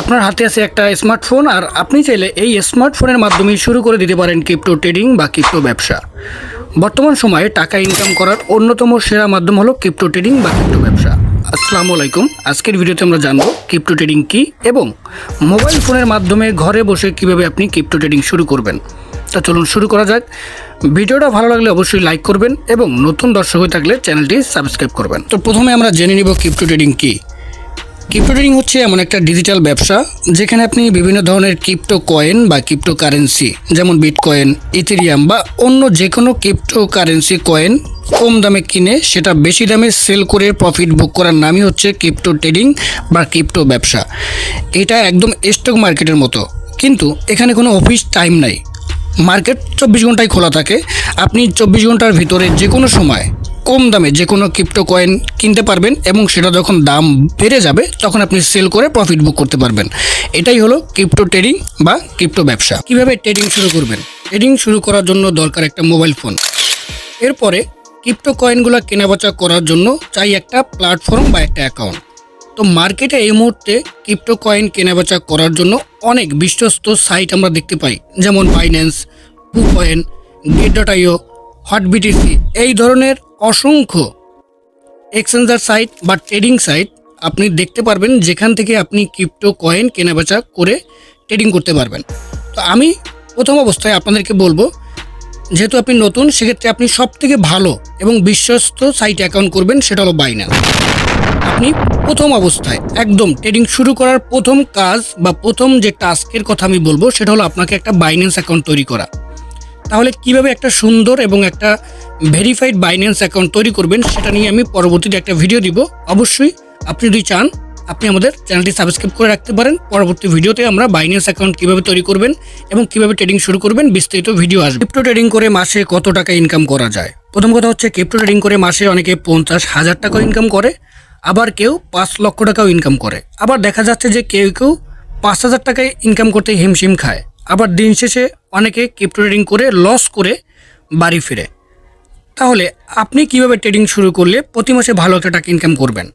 আপনার হাতে আছে একটা স্মার্টফোন আর আপনি চাইলে এই স্মার্টফোনের মাধ্যমে শুরু করে দিতে পারেন ক্রিপ্টো ট্রেডিং বা ক্রিপ্টো ব্যবসা। বর্তমান সময়ে টাকা ইনকাম করার অন্যতম সেরা মাধ্যম হলো ক্রিপ্টো ট্রেডিং বা ক্রিপ্টো ব্যবসা। আসসালামু আলাইকুম, আজকের ভিডিওতে আমরা জানব ক্রিপ্টো ট্রেডিং কী এবং মোবাইল ফোনের মাধ্যমে ঘরে বসে কীভাবে আপনি ক্রিপ্টো ট্রেডিং শুরু করবেন। তা চলুন শুরু করা যাক। ভিডিওটা ভালো লাগলে অবশ্যই লাইক করবেন এবং নতুন দর্শক হয়ে থাকলে চ্যানেলটি সাবস্ক্রাইব করবেন। তো প্রথমে আমরা জেনে নিব ক্রিপ্টো ট্রেডিং কী। ক্রিপ্টো ট্রেডিং হচ্ছে এমন একটা ডিজিটাল ব্যবসা যেখানে আপনি বিভিন্ন ধরনের ক্রিপ্টো কয়েন বা ক্রিপ্টো কারেন্সি যেমন বিটকয়েন ইথেরিয়াম বা অন্য যে কোনো ক্রিপ্টো কারেন্সি কয়েন কম দামে কিনে সেটা বেশি দামে সেল করে প্রফিট বুক করার নামই হচ্ছে ক্রিপ্টো ট্রেডিং বা ক্রিপ্টো ব্যবসা। এটা একদম স্টক মার্কেটের মতো। কিন্তু এখানে কোনো অফিস টাইম নাই। মার্কেট চব্বিশ ঘন্টায় খোলা থাকে। আপনি চব্বিশ ঘণ্টার ভিতরে যে কোনো সময় কম দামে যে কোনো ক্রিপ্টো কয়েন কিনতে পারবেন এবং সেটা যখন দাম বেড়ে যাবে, তখন আপনি সেল করে প্রফিট বুক করতে পারবেন। এটাই হলো ক্রিপ্টো ট্রেডিং বা ক্রিপ্টো ব্যবসা। কীভাবে ট্রেডিং শুরু করবেন? ট্রেডিং শুরু করার জন্য দরকার একটা মোবাইল ফোন এরপরে ক্রিপ্টো কয়েনগুলো কেনাবেচা করার জন্য চাই একটা প্ল্যাটফর্ম বা একটা অ্যাকাউন্ট তো মার্কেটে এই মুহূর্তে ক্রিপ্টো কয়েন কেনাবেচা করার জন্য অনেক বিশ্বস্ত সাইট আমরা দেখতে পাই। যেমন Binance coin gate dot IO hot BTC. এই ধরনের অসংখ্য এক্সচেঞ্জার সাইট বা ট্রেডিং সাইট আপনি দেখতে পারবেন, যেখান থেকে আপনি ক্রিপ্টো কয়েন কেনাবেচা করে ট্রেডিং করতে পারবেন। তো আমি প্রথম অবস্থায় আপনাদেরকে বলব, যেহেতু আপনি নতুন, সেক্ষেত্রে আপনি সব থেকে ভালো এবং বিশ্বস্ত সাইট অ্যাকাউন্ট করবেন, সেটা হলো বাইন্যান্স আপনি প্রথম অবস্থায় একদম ট্রেডিং শুরু করার প্রথম কাজ বা প্রথম যে টাস্কের কথা আমি বলব, সেটা হলো আপনাকে একটা বাইন্যান্স অ্যাকাউন্ট তৈরি করা। তাহলে কীভাবে একটা সুন্দর এবং একটা ভেরিফাইড বাইন্যান্স অ্যাকাউন্ট তৈরি করবেন সেটা নিয়ে আমি পরবর্তীতে একটা ভিডিও দিব। অবশ্যই আপনি যদি চান, আপনি আমাদের চ্যানেলটি সাবস্ক্রাইব করে রাখতে পারেন। পরবর্তী ভিডিওতে আমরা বাইন্যান্স অ্যাকাউন্ট কীভাবে তৈরি করবেন এবং কীভাবে ট্রেডিং শুরু করবেন বিস্তারিত ভিডিও আসবে। ক্রিপ্টো ট্রেডিং করে মাসে কত টাকা ইনকাম করা যায়? প্রথম কথা হচ্ছে ক্রিপ্টো ট্রেডিং করে মাসে অনেকে পঞ্চাশ হাজার টাকা ইনকাম করে, আবার কেউ পাঁচ লক্ষ টাকাও ইনকাম করে। আবার দেখা যাচ্ছে যে কেউ কেউ পাঁচ হাজার টাকায় ইনকাম করতে হিমশিম খায়। আবার দিন শেষে অনেকে ক্রিপ্টো ট্রেডিং করে লস করে বাড়ি ফিরে। তাহলে আপনি কীভাবে ট্রেডিং শুরু করলে প্রতি মাসে ভালো একটা টাকা ইনকাম করবেন?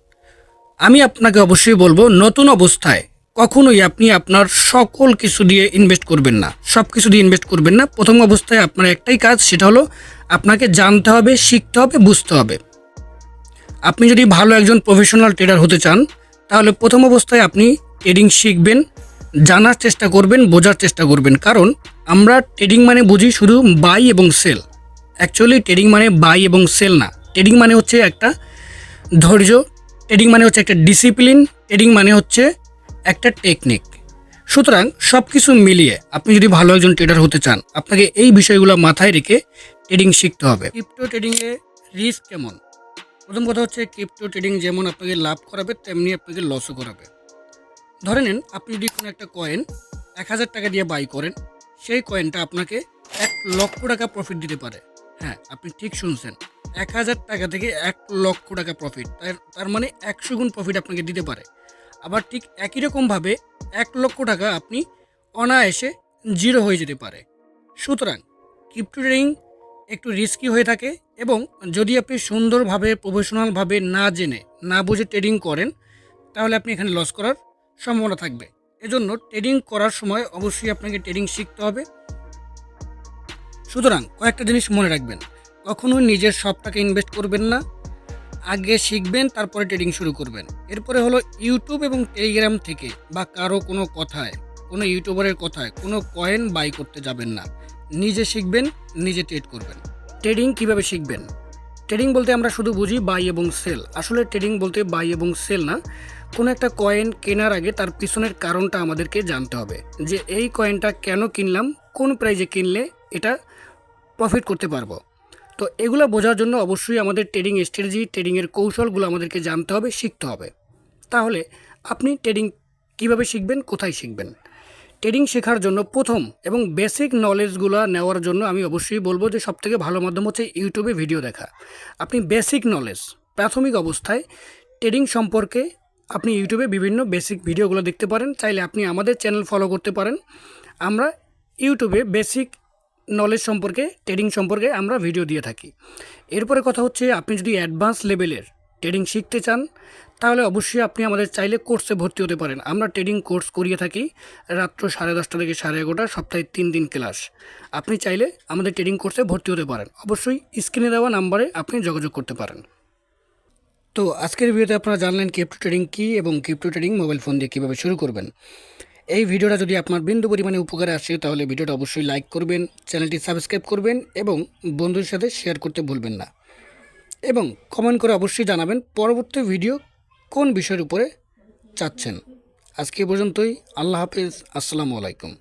আমি আপনাকে অবশ্যই বলব, নতুন অবস্থায় কখনোই আপনি আপনার সকল কিছু দিয়ে ইনভেস্ট করবেন না। সব কিছু দিয়ে ইনভেস্ট করবেন না। প্রথম অবস্থায় আপনার একটাই কাজ, সেটা হলো আপনাকে জানতে হবে, শিখতে হবে, বুঝতে হবে। আপনি যদি ভালো একজন প্রফেশনাল ট্রেডার হতে চান, তাহলে প্রথম অবস্থায় আপনি ট্রেডিং শিখবেন, জানার চেষ্টা করবেন, বোঝার চেষ্টা করবেন। কারণ আমরা ট্রেডিং মানে বুঝি শুধু বাই এবং সেল অ্যাকচুয়ালি ট্রেডিং মানে বাই এবং সেল না। ট্রেডিং মানে হচ্ছে একটা ধৈর্য ট্রেডিং মানে হচ্ছে একটা ডিসিপ্লিন ট্রেডিং মানে হচ্ছে একটা টেকনিক সুতরাং সব কিছু মিলিয়ে আপনি যদি ভালো একজন ট্রেডার হতে চান, আপনাকে এই বিষয়গুলো মাথায় রেখে ট্রেডিং শিখতে হবে। ক্রিপ্টো ট্রেডিংয়ে রিস্ক কেমন? প্রথম কথা হচ্ছে ক্রিপ্টো ট্রেডিং যেমন আপনাকে লাভ করাবে, তেমনি আপনাকে লসও করাবে। ধরে নিন, আপনি যদি কোনো একটা কয়েন এক হাজার টাকা দিয়ে বাই করেন সেই কয়েনটা আপনাকে এক লক্ষ টাকা প্রফিট দিতে পারে। হ্যাঁ আপনি ঠিক শুনছেন। এক হাজার টাকা থেকে এক লক্ষ টাকা প্রফিট তার মানে একশো গুণ প্রফিট আপনাকে দিতে পারে। আবার ঠিক একই রকমভাবে এক লক্ষ টাকা আপনি অনায়াসে জিরো হয়ে যেতে পারে। সুতরাং ক্রিপ্টো ট্রেডিং একটু রিস্কি হয়ে থাকে এবং যদি আপনি সুন্দরভাবে প্রফেশনালভাবে না জেনে, না বুঝে ট্রেডিং করেন, তাহলে আপনি এখানে লস করার সম্ভাবনা থাকবে। এজন্য ট্রেডিং করার সময় অবশ্যই আপনাকে ট্রেডিং শিখতে হবে। সুতরাং কয়েকটা জিনিস মনে রাখবেন। কখনোই নিজের সব টাকা ইনভেস্ট করবেন না। আগে শিখবেন, তারপরে ট্রেডিং শুরু করবেন। এরপরে হলো ইউটিউব এবং টেলিগ্রাম থেকে বা কারও কোনো কথায়, কোনো ইউটিউবারের কথায়, কোনো কয়েন বাই করতে যাবেন না। নিজে শিখবেন, নিজে ট্রেড করবেন। ট্রেডিং কীভাবে শিখবেন? ট্রেডিং বলতে আমরা শুধু বুঝি বাই এবং সেল আসলে ট্রেডিং বলতে বাই এবং সেল না, কোনো একটা কয়েন কেনার আগে তার পিছনের কারণটা আমাদেরকে জানতে হবে যে এই কয়েনটা কেন কিনলাম, কোন প্রাইজে কিনলে এটা প্রফিট করতে পারব। তো এগুলো বোঝার জন্য অবশ্যই আমাদের ট্রেডিং স্ট্র্যাটেজি ট্রেডিংয়ের কৌশলগুলো আমাদেরকে জানতে হবে, শিখতে হবে। তাহলে আপনি ট্রেডিং কীভাবে শিখবেন, কোথায় শিখবেন? ট্রেডিং শেখার জন্য প্রথম এবং বেসিক নলেজগুলো নেওয়ার জন্য আমি অবশ্যই বলব যে সবথেকে ভালো মাধ্যম হচ্ছে ইউটিউবে ভিডিও দেখা। আপনি বেসিক নলেজ প্রাথমিক অবস্থায় ট্রেডিং সম্পর্কে আপনি ইউটিউবে বিভিন্ন বেসিক ভিডিওগুলো দেখতে পারেন, চাইলে আপনি আমাদের চ্যানেল ফলো করতে পারেন। আমরা ইউটিউবে বেসিক নলেজ সম্পর্কে, ট্রেডিং সম্পর্কে আমরা ভিডিও দিয়ে থাকি। এরপরে কথা হচ্ছে আপনি যদি অ্যাডভান্স লেভেলের ট্রেডিং শিখতে চান তাহলে অবশ্যই আপনি আমাদের চাইলে কোর্সে ভর্তি হতে পারেন। আমরা ট্রেডিং কোর্স করিয়ে থাকি রাত্র সাড়ে দশটা থেকে সাড়ে এগারোটা, সপ্তাহে তিন দিন ক্লাস আপনি চাইলে আমাদের ট্রেডিং কোর্সে ভর্তি হতে পারেন। অবশ্যই স্ক্রিনে দেওয়া নাম্বারে আপনি যোগাযোগ করতে পারেন। তো আজকের ভিডিওতে আপনারা জানলেন ক্রিপ্টো ট্রেডিং কী এবং ক্রিপ্টো ট্রেডিং মোবাইল ফোন দিয়ে কীভাবে শুরু করবেন। এই ভিডিওটা যদি আপনার বিন্দু পরিমাণে উপকারে আসে, তাহলে ভিডিওটা অবশ্যই লাইক করবেন চ্যানেলটি সাবস্ক্রাইব করবেন এবং বন্ধুদের সাথে শেয়ার করতে ভুলবেন না। এবং কমেন্ট করে অবশ্যই জানাবেন, পরবর্তী ভিডিও কোন বিষয়ের উপরে চাচ্ছেন? আজকে পর্যন্তই। আল্লাহ হাফিজ। আসসালামু আলাইকুম।